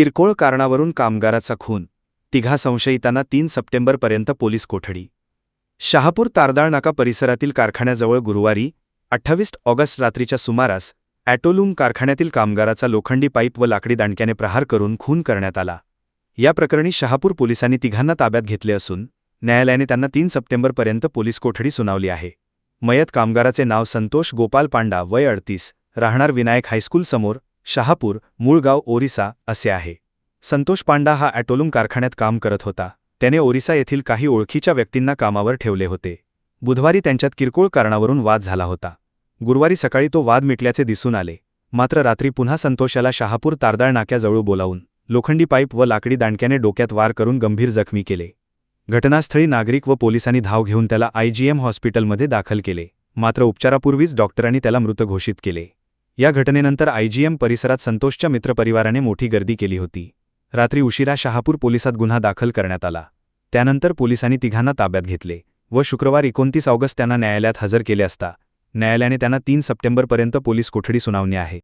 किरकोळ कारणावरून कामगाराचा खून तिघा संशयितांना तीन सप्टेंबरपर्यंत पोलीस कोठडी. शहापूर तारदाळ नाका परिसरातील कारखान्याजवळ गुरुवारी अठ्ठावीस ऑगस्ट रात्रीच्या सुमारास ॲटोलूम कारखान्यातील कामगाराचा लोखंडी पाईप व लाकडी दांडक्याने प्रहार करून खून करण्यात आला. या प्रकरणी शहापूर पोलिसांनी तिघांना ताब्यात घेतले असून न्यायालयाने त्यांना तीन सप्टेंबरपर्यंत पोलीस कोठडी सुनावली आहे. मयत कामगाराचे नाव संतोष गोपाल पांडा वय अडतीस राहणार विनायक हायस्कूलसमोर शहापूर मूळ गाव ओरिसा असे आहे. संतोष पांडा हा ॲटोलूम कारखान्यात काम करत होता. त्याने ओरिसा येथील काही ओळखीच्या व्यक्तींना कामावर ठेवले होते. बुधवारी त्यांच्यात किरकोळ कारणावरून वाद झाला होता. गुरुवारी सकाळी तो वाद मिटल्याचे दिसून आले. मात्र रात्री पुन्हा संतोषाला शहापूर तारदाळ नाक्याजवळ बोलावून लोखंडी पाईप व लाकडी दांडक्याने डोक्यात वार करून गंभीर जखमी केले. घटनास्थळी नागरिक व पोलिसांनी धाव घेऊन त्याला आयजीएम हॉस्पिटलमध्ये दाखल केले. मात्र उपचारापूर्वीच डॉक्टरांनी त्याला मृत घोषित केले. या घटनेनंतर आयजीएम परिसरात संतोषच्या मित्रपरिवाराने मोठी गर्दी केली होती. रात्री उशिरा शहापूर पोलिसात गुन्हा दाखल करण्यात आला. त्यानंतर पोलिसांनी तिघांना ताब्यात घेतले व शुक्रवार एकोणतीस ऑगस्ट त्यांना न्यायालयात हजर केले असता न्यायालयाने त्यांना तीन सप्टेंबरपर्यंत पोलीस कोठडी सुनावणी आहे.